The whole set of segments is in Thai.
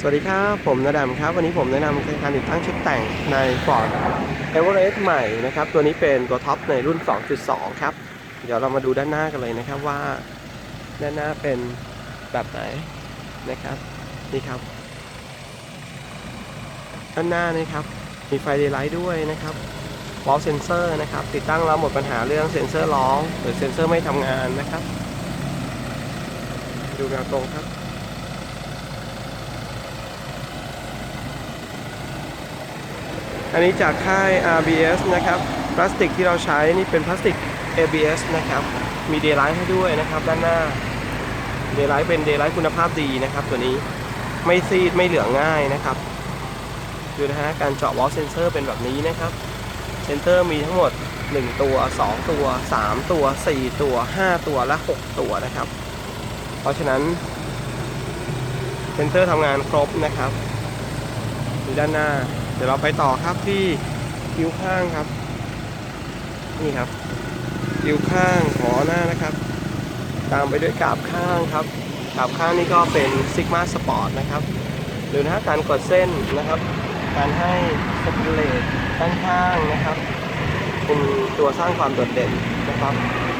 สวัสดีครับ ผมนดำครับ วันนี้ผมแนะนำการติดตั้งชุดแต่งใน Ford Everest ใหม่นะครับ ตัวนี้เป็นตัวท็อปในรุ่น 2.2 ครับ เดี๋ยวเรามาดูด้านหน้ากันเลยนะครับว่า ด้านหน้าเป็นแบบไหนนะครับ นี่ครับ ด้านหน้านี่ครับ มีไฟเดย์ไลท์ด้วยนะครับวอลเซนเซอร์นะครับ ติดตั้งแล้วหมดปัญหาเรื่องเซ็นเซอร์ร้อง หรือเซ็นเซอร์ไม่ทำงานนะครับ ดูแนวตรงครับ อันนี้จากค่าย RBS นะครับพลาสติกที่เราใช้นี่เป็นพลาสติก ABS นะครับ มีเดย์ไลท์ให้ด้วยนะครับ ด้านหน้าเดย์ไลท์เป็นเดย์ไลท์คุณภาพดีนะครับ ตัวนี้ไม่ซีดไม่เหลืองง่ายนะครับดูนะฮะการเจาะวอลเซนเซอร์เป็นแบบนี้นะครับเซนเซอร์มีทั้งหมด 1 ตัว 2 ตัว 3 ตัว 4 ตัว 5 ตัวและ 6 ตัวนะครับ เพราะฉะนั้นเซนเซอร์ทำงานครบนะครับดูด้านหน้า เดี๋ยวเราไปต่อครับที่คิ้วข้างครับ นี่ครับคิ้วข้างขอหน้านะครับ ตามไปด้วยกราบข้างครับกราบข้างนี่ก็เป็นซิกมาสปอร์ตนะครับ หรือนะการกดเส้นนะครับ การให้สปิเลตด้านข้างนะครับเป็นตัวสร้างความโดดเด่นนะครับ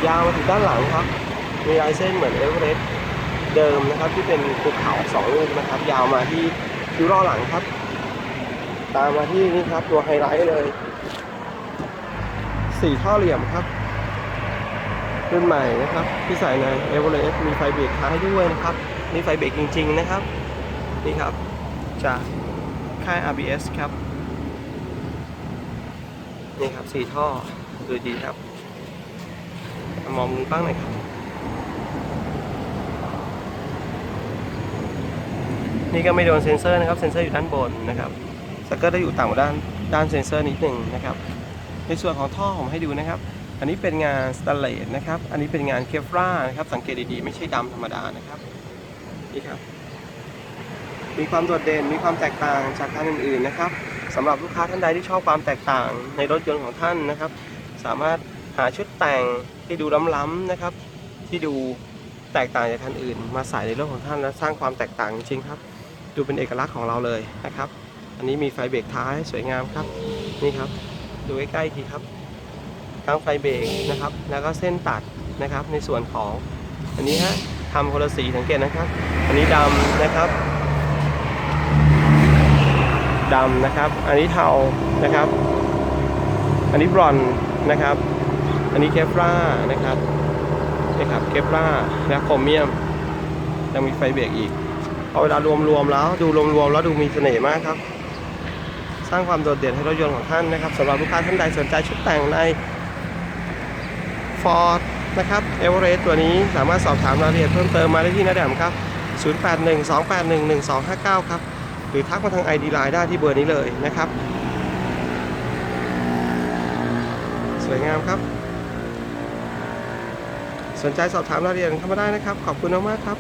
ยาวมาถึงด้านหลังครับ มีลายเส้นเหมือนเอเวอเรสต์เดิมนะครับที่เป็นภูเขาสองลูกนะครับ ยาวมาที่คิ้วล้อหลังครับ ตามมาที่นี่ครับตัวไฮไลท์เลย สี่ท่อเหลี่ยมครับ รุ่นใหม่นะครับที่ใส่ในเอเวอเรสต์มีไฟเบรกท้ายด้วยนะครับนี่ไฟเบรกจริง ๆ นะครับ นี่ครับ จากค่าย RBS ครับ นี่ครับสี่ท่อดูดีครับ มองมุมกว้างหน่อยครับนี่ก็ไม่โดนเซ็นเซอร์นะครับ เซ็นเซอร์อยู่ด้านบนนะครับ สกเกอร์ได้อยู่ต่ำกว่าด้านด้านเซนเซอร์นิดหนึ่งนะครับ ในส่วนของท่อผมให้ดูนะครับ อันนี้เป็นงานสแตนเลสนะครับ อันนี้เป็นงานเคฟรานะครับ สังเกตดีๆ ไม่ใช่ดำธรรมดานะครับนี่ครับ มีความโดดเด่น มีความแตกต่างจากคันอื่นๆนะครับสำหรับลูกค้าท่านใดที่ชอบความแตกต่างในรถยนต์ของท่านนะครับ สามารถหาชุดแต่งที่ดูล้ำๆนะครับ ที่ดูแตกต่างจากคันอื่น มาใส่ในรถของท่านและสร้างความแตกต่างจริงครับ ดูเป็นเอกลักษณ์ของเราเลยนะครับ อันนี้มีไฟเบรกท้ายสวยงามครับ นี่ครับ ดูใกล้ๆทีครับ ทั้งไฟเบรกนะครับ แล้วก็เส้นตัดนะครับ ในส่วนของ อันนี้ฮะทำคนละสีสังเกตนะครับ อันนี้ดำนะครับดำนะครับ อันนี้เทานะครับ อันนี้บรอนนะครับ อันนี้เคฟรานะครับนี่ครับเคฟราและโครเมียมยังมีไฟเบรกอีกพอเวลารวมๆแล้วดูรวมๆแล้วดูมีเสน่ห์มากครับ สร้างความโดดเด่นให้รถยนต์ของท่านนะครับสำหรับลูกค้าท่านใดสนใจชุดแต่งใน Ford นะครับเอเวอเรสต์ตัวนี้สามารถสอบถามรายละเอียดเพิ่มเติมมาได้ที่นาแดมครับ 0812811259 ครับ หรือทักมาทาง ID Line ได้ที่เบอร์นี้เลยนะครับ สวยงามครับ สนใจสอบถามรายละเอียดเข้ามาได้นะครับ ขอบคุณมากๆครับ